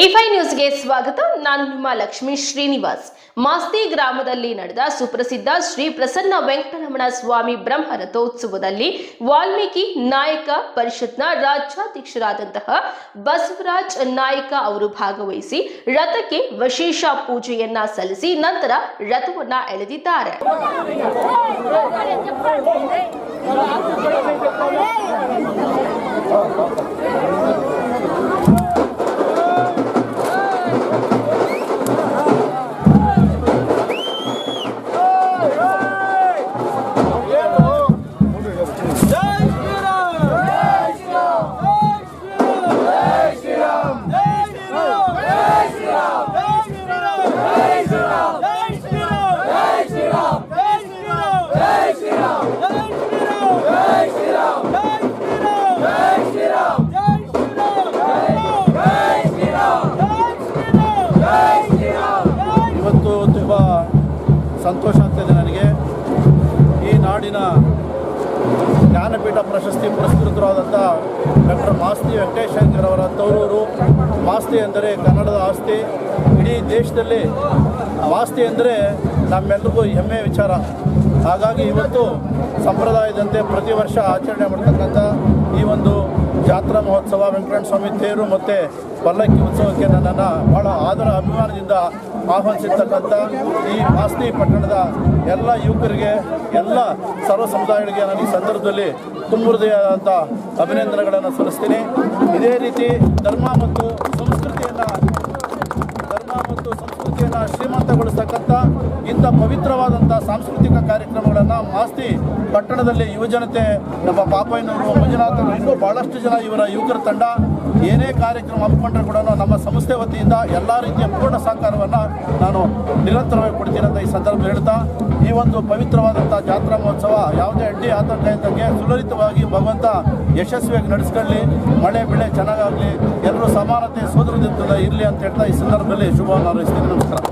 ಎಫೈ ನ್ಯೂಸ್ಗೆ ಸ್ವಾಗತ ನಾನು ನಿಮ್ಮ ಲಕ್ಷ್ಮೀ ಶ್ರೀನಿವಾಸ್ ಮಾಸ್ತಿ ಗ್ರಾಮದಲ್ಲಿ ನಡೆದ ಸುಪ್ರಸಿದ್ಧ ಶ್ರೀ ಪ್ರಸನ್ನ ವೆಂಕಟರಮಣ ಸ್ವಾಮಿ ಬ್ರಹ್ಮ ರಥೋತ್ಸವದಲ್ಲಿ ವಾಲ್ಮೀಕಿ ನಾಯಕ ಪರಿಷತ್ನ ರಾಜ್ಯಾಧ್ಯಕ್ಷರಾದಂತಹ ಬಸವರಾಜ್ ನಾಯಕ ಅವರು ಭಾಗವಹಿಸಿ ರಥಕ್ಕೆ ವಿಶೇಷ ಪೂಜೆಯನ್ನ ಸಲ್ಲಿಸಿ ನಂತರ ರಥವನ್ನ ಎಳೆದಿದ್ದಾರೆ ಸಂತೋಷ ಆಗ್ತಾಯಿದೆ ನನಗೆ. ಈ ನಾಡಿನ ಜ್ಞಾನಪೀಠ ಪ್ರಶಸ್ತಿ ಪುರಸ್ಕೃತರಾದಂಥ ಡಾಕ್ಟರ್ ಮಾಸ್ತಿ ವೆಂಕಟೇಶ್ವರವರ ತವರೂರು. ಮಾಸ್ತಿ ಎಂದರೆ ಕನ್ನಡದ ಆಸ್ತಿ. ಇಡೀ ದೇಶದಲ್ಲಿ ಮಾಸ್ತಿ ಎಂದರೆ ನಮ್ಮೆಲ್ರಿಗೂ ಹೆಮ್ಮೆ ವಿಚಾರ. ಹಾಗಾಗಿ ಇವತ್ತು ಸಂಪ್ರದಾಯದಂತೆ ಪ್ರತಿ ವರ್ಷ ಆಚರಣೆ ಮಾಡ್ತಕ್ಕಂಥ ಈ ಒಂದು ಜಾತ್ರಾ ಮಹೋತ್ಸವ, ವೆಂಕಟರಮಣ ಸ್ವಾಮಿ ತೇರು ಮತ್ತು ಪಲ್ಲಕ್ಕಿ ಉತ್ಸವಕ್ಕೆ ನನ್ನನ್ನು ಬಹಳ ಆದರ ಅಭಿಮಾನದಿಂದ ಆಹ್ವಾನಿಸಿರ್ತಕ್ಕಂಥ ಈ ಆಸ್ತಿ ಪಟ್ಟಣದ ಎಲ್ಲ ಯುವಕರಿಗೆ, ಎಲ್ಲ ಸರ್ವ ಸಮುದಾಯಗಳಿಗೆ ನಾನು ಈ ಸಂದರ್ಭದಲ್ಲಿ ತುಂಬ ಹೃದಯವಾದಂಥ ಅಭಿನಂದನೆಗಳನ್ನು ಸಲ್ಲಿಸ್ತೀನಿ. ಇದೇ ರೀತಿ ಧರ್ಮ ಮತ್ತು ಶ್ರೀಮಂತಗೊಳಿಸ್ತಕ್ಕಂಥ ಇಂಥ ಪವಿತ್ರವಾದಂಥ ಸಾಂಸ್ಕೃತಿಕ ಕಾರ್ಯಕ್ರಮಗಳನ್ನು ಮಾಸ್ತಿ ಪಟ್ಟಣದಲ್ಲಿ ಯುವಜನತೆ ನಮ್ಮ ಪಾಪಯ್ಯನವರು ಮಂಜುನಾಥರು ಇನ್ನೂ ಭಾಳಷ್ಟು ಜನ ಇವರ ಯುವಕರ ತಂಡ ಏನೇ ಕಾರ್ಯಕ್ರಮ ಹಮ್ಮಿಕೊಂಡ್ರೆ ಕೂಡ ನಮ್ಮ ಸಂಸ್ಥೆ ವತಿಯಿಂದ ಎಲ್ಲ ರೀತಿಯ ಪೂರ್ಣ ಸಹಕಾರವನ್ನು ನಾನು ನಿರಂತರವಾಗಿ ಕೊಡ್ತೀನಿ ಅಂತ ಈ ಸಂದರ್ಭ ಹೇಳ್ತಾ, ಈ ಒಂದು ಪವಿತ್ರವಾದಂಥ ಜಾತ್ರಾ ಮಹೋತ್ಸವ ಯಾವುದೇ ಅಡ್ಡಿ ಆತಂಕ ಇದ್ದಂಗೆ ಸುಲಲಿತವಾಗಿ ಭಗವಂತ ಯಶಸ್ವಿಯಾಗಿ ನಡೆಸ್ಕೊಳ್ಳಿ, ಮಳೆ, ಬೆಳೆ ಚೆನ್ನಾಗಾಗಲಿ, ಎಲ್ಲರೂ ಸಮಾನತೆ, ಸೋದರದಿಂದ ಇರಲಿ ಅಂತ ಹೇಳ್ತಾ ಈ ಸಂದರ್ಭದಲ್ಲಿ ಶುಭವನ್ನು ಹಾರೈಸ್ತೀನಿ. ನಮಸ್ಕಾರ.